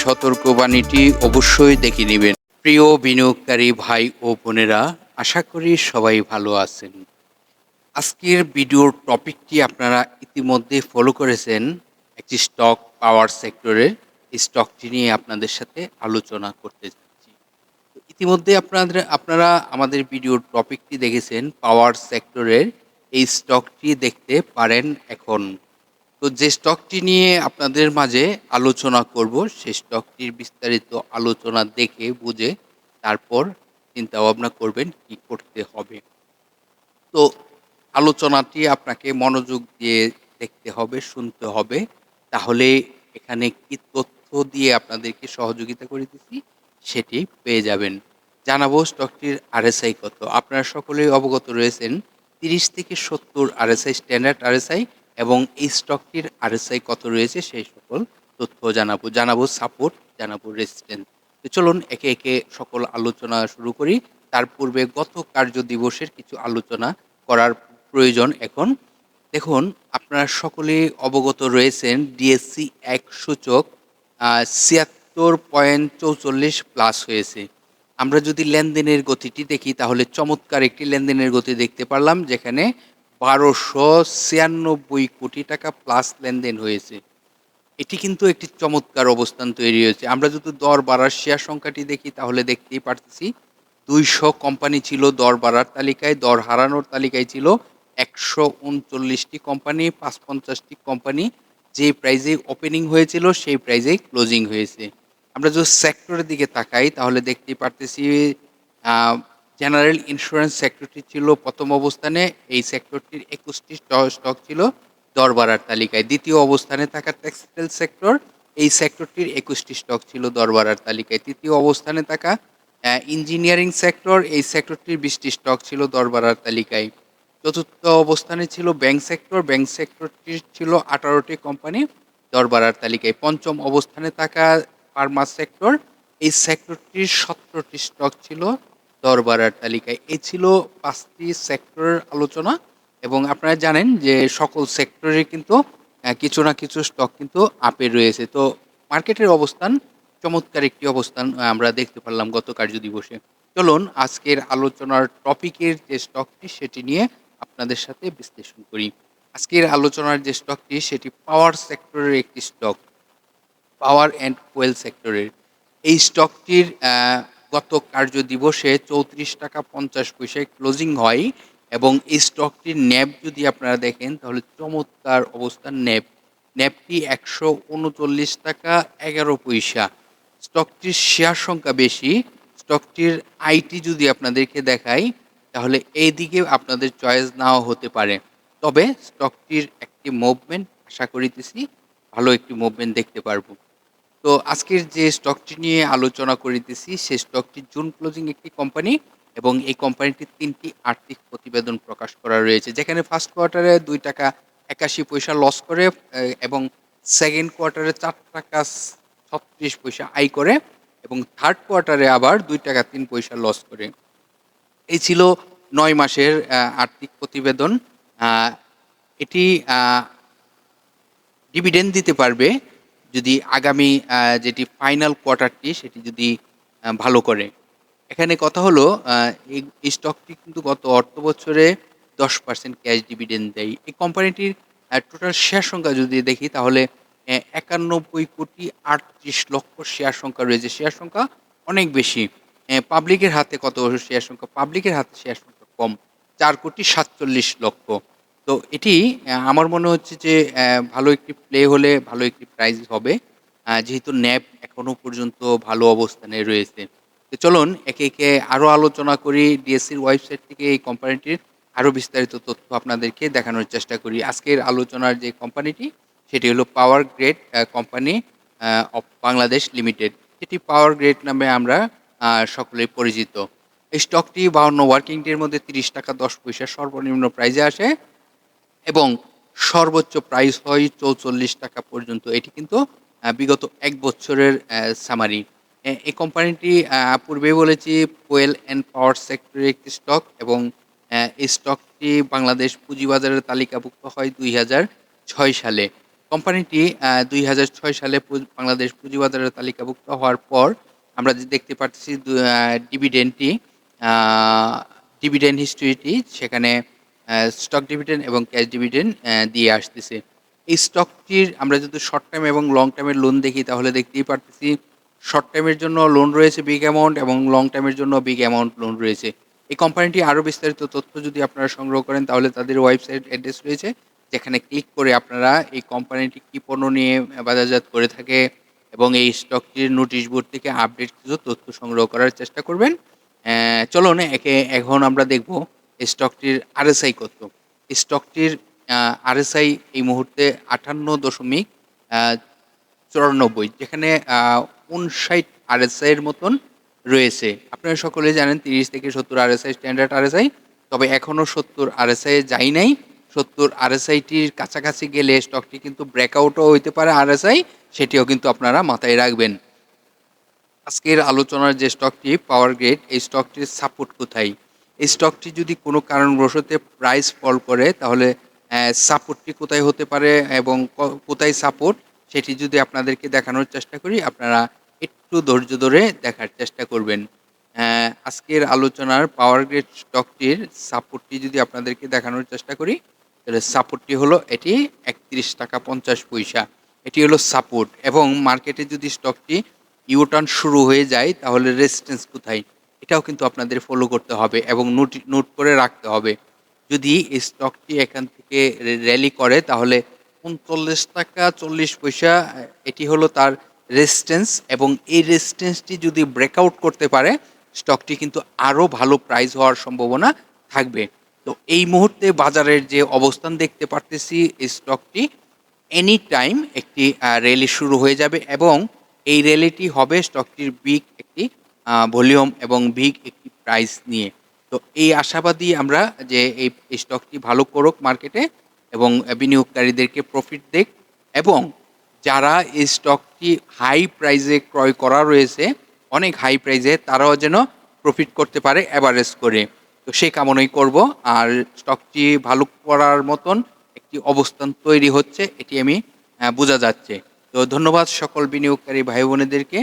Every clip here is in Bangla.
সতর্কবাণীটি অবশ্যই দেখে নেবেন। প্রিয় বিনিয়োগকারী ভাই ও বোনেরা, আশা করি সবাই ভালো আছেন। আজকের ভিডিওর টপিকটি আপনারা ইতিমধ্যে ফলো করেছেন একটি স্টক পাওয়ার সেক্টরের এই স্টকটি নিয়ে আপনাদের সাথে আলোচনা করতে যাচ্ছি। ইতিমধ্যে আপনাদের, আপনারা আমাদের ভিডিওর টপিকটি দেখেছেন পাওয়ার সেক্টরের এই স্টকটি দেখতে পারেন এখন। তো যে স্টকটি নিয়ে আপনাদের মাঝে আলোচনা করব, সেই স্টকটির বিস্তারিত আলোচনা দেখে, বুঝে তারপর চিন্তা ভাবনা করবেন কি করতে হবে। তো আলোচনাটি আপনাকে মনোযোগ দিয়ে দেখতে হবে, শুনতে হবে। তাহলে এখানে কি তথ্য দিয়ে আপনাদেরকে সহযোগিতা করে দিচ্ছি, সেটি পেয়ে যাবেন। জানাব স্টকটির আরএসআই কত। আপনারা সকলেই অবগত রয়েছেন, তিরিশ থেকে সত্তর আরএসআই স্ট্যান্ডার্ড আরএসআই এবং এই স্টকটির আরএসআই কত রয়েছে সেই সকল তথ্য জানাব জানাব সাপোর্ট জানাব রেসিস্ট্যান্স তো চলুন একে একে সকল আলোচনা শুরু করি। তার পূর্বে গত কার্য দিবসের কিছু আলোচনা করার প্রয়োজন এখন। দেখুন, আপনারা সকলে অবগত রয়েছেন ডিএসসি এক সূচক ছিয়াত্তর পয়েন্ট চৌচল্লিশ প্লাস হয়েছে। আমরা যদি লেনদেনের গতিটি দেখি, তাহলে চমৎকার একটি লেনদেনের গতি দেখতে পারলাম, যেখানে বারোশো ছিয়ানব্বই কোটি টাকা প্লাস লেনদেন হয়েছে। এটি কিন্তু একটি চমৎকার অবস্থান তৈরি হয়েছে। আমরা যদি দর বাড়ার শেয়ার সংখ্যাটি দেখি, তাহলে দেখতেই পারতেছি দুইশো কোম্পানি ছিল দর বাড়ার তালিকায়, দর হারানোর তালিকায় ছিল একশো উনচল্লিশটি কোম্পানি পাঁচ পঞ্চাশটি কোম্পানি যে প্রাইজে ওপেনিং হয়েছিল, সেই প্রাইজেই ক্লোজিং হয়েছে। আমরা যদি সেক্টরের দিকে তাকাই, তাহলে দেখতেই পারতেছি জেনারেল ইন্স্যুরেন্স সেক্টরটি ছিল প্রথম অবস্থানে, এই সেক্টরটির একুশটি স্টক ছিল দর বাড়ার তালিকায়। দ্বিতীয় অবস্থানে থাকা টেক্সটাইল সেক্টর, এই সেক্টরটির একুশটি স্টক ছিল দর বাড়ার তালিকায়। তৃতীয় অবস্থানে থাকা ইঞ্জিনিয়ারিং সেক্টর, এই সেক্টরটির বিশটি স্টক ছিল দর বাড়ার তালিকায়। চতুর্থ অবস্থানে ছিল ব্যাংক সেক্টর, ব্যাংক সেক্টরটির ছিল আঠারোটি কোম্পানি দর বাড়ার তালিকায়। পঞ্চম অবস্থানে থাকা ফার্মা সেক্টর, এই সেক্টরটির সতেরোটি স্টক ছিল দর বাড়ার তালিকায়। এই ছিল পাঁচটি সেক্টরের আলোচনা এবং আপনারা জানেন যে সকল সেক্টরে কিন্তু কিছু না কিছু স্টক কিন্তু আপে রয়েছে। তো মার্কেটের অবস্থান, চমৎকার একটি অবস্থান আমরা দেখতে পারলাম গত কার্য দিবসে চলুন আজকের আলোচনার টপিকের যে স্টকটি সেটি নিয়ে আপনাদের সাথে বিশ্লেষণ করি। আজকের আলোচনার যে স্টকটি সেটি পাওয়ার সেক্টরের একটি স্টক পাওয়ার অ্যান্ড কোয়েল সেক্টরের এই স্টকটির গত কার্য দিবসে চৌত্রিশ টাকা পঞ্চাশ পয়সায় ক্লোজিং হয় এবং এই স্টকটির ন্যাব যদি আপনারা দেখেন, তাহলে চমৎকার অবস্থান ন্যাব ন্যাবটি একশো উনচল্লিশ টাকা এগারো পয়সা। স্টকটির শেয়ার সংখ্যা বেশি। স্টকটির আইটি যদি আপনাদেরকে দেখাই, তাহলে এই দিকে আপনাদের চয়েস নাও হতে পারে। তবে স্টকটির একটি মুভমেন্ট আশা করিতেছি ভালো একটি মুভমেন্ট দেখতে পারব। তো আজকের যে স্টকটি নিয়ে আলোচনা করিতেছি সেই স্টকটি জুন ক্লোজিং একটি কোম্পানি এবং এই কোম্পানিটির তিনটি আর্থিক প্রতিবেদন প্রকাশ করা রয়েছে। যেখানে ফার্স্ট কোয়ার্টারে দুই টাকা একাশি পয়সা লস করে এবং সেকেন্ড কোয়ার্টারে চার টাকা ছত্রিশ পয়সা আয় করে, এবং থার্ড কোয়ার্টারে আবার দুই টাকা তিন পয়সা লস করে। এই ছিল নয় মাসের আর্থিক প্রতিবেদন। এটি ডিভিডেন্ড দিতে পারবে যদি আগামী যেটি ফাইনাল কোয়ার্টারটি সেটি যদি ভালো করে। এখানে কথা হলো এই স্টকটি কিন্তু গত অর্থ বছরে দশ পার্সেন্ট ক্যাশ ডিভিডেন্ড দেয়। এই কোম্পানিটির টোটাল শেয়ার সংখ্যা যদি দেখি তাহলে একানব্বই কোটি আটত্রিশ লক্ষ শেয়ার সংখ্যা রয়েছে। শেয়ার সংখ্যা অনেক বেশি। পাবলিকের হাতে কত শেয়ার সংখ্যা? পাবলিকের হাতে শেয়ার সংখ্যা কম। চার কোটি সাতচল্লিশ লক্ষ। তো এটি আমার মনে হচ্ছে যে ভালো একটি প্লে হলে ভালো একটি প্রাইজ হবে। যেহেতু ন্যাপ এখনও পর্যন্ত ভালো অবস্থানে রয়েছে। তো চলুন, একে একে আরও আলোচনা করি। ডিএসসির ওয়েবসাইট থেকে এই কোম্পানিটির আরও বিস্তারিত তথ্য আপনাদেরকে দেখানোর চেষ্টা করি। আজকের আলোচনার যে কোম্পানিটি সেটি হলো power grid company of Bangladesh limited যেটি পাওয়ার গ্রেড নামে আমরা সকলে পরিচিত। এই স্টকটি বাহান্ন ওয়ার্কিং ডের মধ্যে তিরিশ টাকা দশ পয়সা সর্বনিম্ন প্রাইজে আসে। এবং সর্বোচ্চ প্রাইস হয় চৌচল্লিশ টাকা পর্যন্ত। এটি কিন্তু বিগত এক বছরের সামারি এই কোম্পানিটি আহ, পূর্বে বলেছি কোয়েল অ্যান্ড পাওয়ার সেক্টরের একটি স্টক এবং এই স্টকটি বাংলাদেশ পুঁজিবাজারের তালিকাভুক্ত হয় দুই হাজার ছয় সালে। কোম্পানিটি দুই হাজার ছয় সালে বাংলাদেশ পুঁজিবাজারের তালিকাভুক্ত হওয়ার পর আমরা যে দেখতে পাচ্ছি ডিভিডেন্টটি ডিভিডেন্ড হিস্ট্রিটি সেখানে স্টক ডিভিডেন্ড এবং ক্যাশ ডিভিডেন্ড দিয়ে আসতেছে। এই স্টকটির আমরা যদি শর্ট টাইম এবং লং টাইমের লোন দেখি, তাহলে দেখতেই পারতেছি শর্ট টাইমের জন্য লোন রয়েছে বিগ অ্যামাউন্ট এবং লং টাইমের জন্য বিগ অ্যামাউন্ট লোন রয়েছে। এই কোম্পানিটি আরও বিস্তারিত তথ্য যদি আপনারা সংগ্রহ করেন, তাহলে তাদের ওয়েবসাইট অ্যাড্রেস রয়েছে, যেখানে ক্লিক করে আপনারা এই কোম্পানিটি কী পণ্য নিয়ে বাজারজাত করে থাকে এবং এই স্টকটির নোটিশ বোর্ড থেকে আপডেট কিছু তথ্য সংগ্রহ করার চেষ্টা করবেন। চলুন একে, এখন আমরা দেখব স্টকটির আরএসআই কত স্টকটির আরএসআই এই মুহূর্তে আটান্ন দশমিক চুরানব্বই, যেখানে উনষাট আরএসআই এর মতন রয়েছে। আপনারা সকলে জানেন তিরিশ থেকে সত্তর আরএসআই, স্ট্যান্ডার্ড আরএসআই, তবে এখনও সত্তর আরএসআই যাই নাই। সত্তর আরএসআইটির কাছাকাছি গেলে স্টকটি কিন্তু ব্রেকআউটও হইতে পারে আরএসআই, সেটিও কিন্তু আপনারা মাথায় রাখবেন। আজকের আলোচনার যে স্টকটি, পাওয়ার গ্রেড, এই স্টকটির সাপোর্ট কোথায়? এই স্টকটি যদি কোনো কারণবশতে প্রাইস ফল করে, তাহলে সাপোর্টটি কোথায় হতে পারে এবং কোথায় সাপোর্ট সেটি যদি আপনাদেরকে দেখানোর চেষ্টা করি, আপনারা একটু ধৈর্য ধরে দেখার চেষ্টা করবেন। আজকের আলোচনার পাওয়ার গ্রেড স্টকটির সাপোর্টটি যদি আপনাদেরকে দেখানোর চেষ্টা করি, তাহলে সাপোর্টটি হলো এটি একত্রিশ টাকা পঞ্চাশ পয়সা। এটি হলো সাপোর্ট এবং মার্কেটে যদি স্টকটি ইউটার্ন শুরু হয়ে যায়, তাহলে রেজিস্ট্যান্স কোথায়? এটাও কিন্তু আপনাদের ফলো করতে হবে এবং নোট নোট করে রাখতে হবে। যদি এই স্টকটি এখান থেকে র্যালি করে, তাহলে উনচল্লিশ টাকা চল্লিশ পয়সা, এটি হলো তার রেজিস্ট্যান্স এবং এই রেজিস্ট্যান্সটি যদি ব্রেকআউট করতে পারে স্টকটি কিন্তু আরও ভালো প্রাইস হওয়ার সম্ভাবনা থাকবে। তো এই মুহূর্তে বাজারের যে অবস্থান দেখতে পারতেছি, এই স্টকটি এনি টাইম একটি র্যালি শুরু হয়ে যাবে এবং এই র্যালিটি হবে স্টকটির বিগ একটি ভলিউম এবং বিগ একটি প্রাইস নিয়ে। তো এই আশাবাদী আমরা যে এই স্টকটি ভালো করুক মার্কেটে এবং বিনিয়োগকারীদেরকে প্রফিট দেখ এবং যারা এই স্টকটি হাই প্রাইসে ক্রয় করা রয়েছে, অনেক হাই প্রাইসে তারাও যেন প্রফিট করতে পারে অ্যাভারেজ করে। তো সেই কামনাই করব। আর স্টকটি ভালো করার মতন একটি অবস্থান তৈরি হচ্ছে, এটি আমি বোঝা যাচ্ছে। তো ধন্যবাদ সকল বিনিয়োগকারী ভাই বোনেদেরকে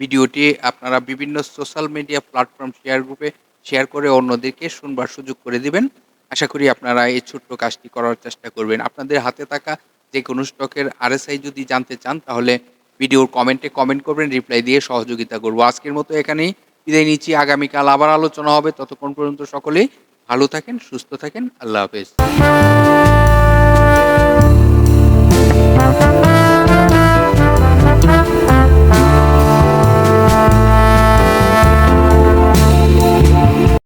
ভিডিওটি আপনারা বিভিন্ন সোশ্যাল মিডিয়া প্ল্যাটফর্ম শেয়ার গ্রুপে শেয়ার করে অন্যদেরকে শুনবার সুযোগ করে দিবেন। আশা করি আপনারা এই ছোট্ট কাজটি করার চেষ্টা করবেন। আপনাদের হাতে থাকা যে কোনো স্টকের আরএসআই যদি জানতে চান, তাহলে ভিডিওর কমেন্টে কমেন্ট করবেন রিপ্লাই দিয়ে সহযোগিতা করব। আজকের মতো এখানেই বিদায় নিচ্ছি। আগামীকাল আবার আলোচনা হবে। ততক্ষণ পর্যন্ত সকলেই ভালো থাকেন, সুস্থ থাকেন। আল্লাহ হাফেজ।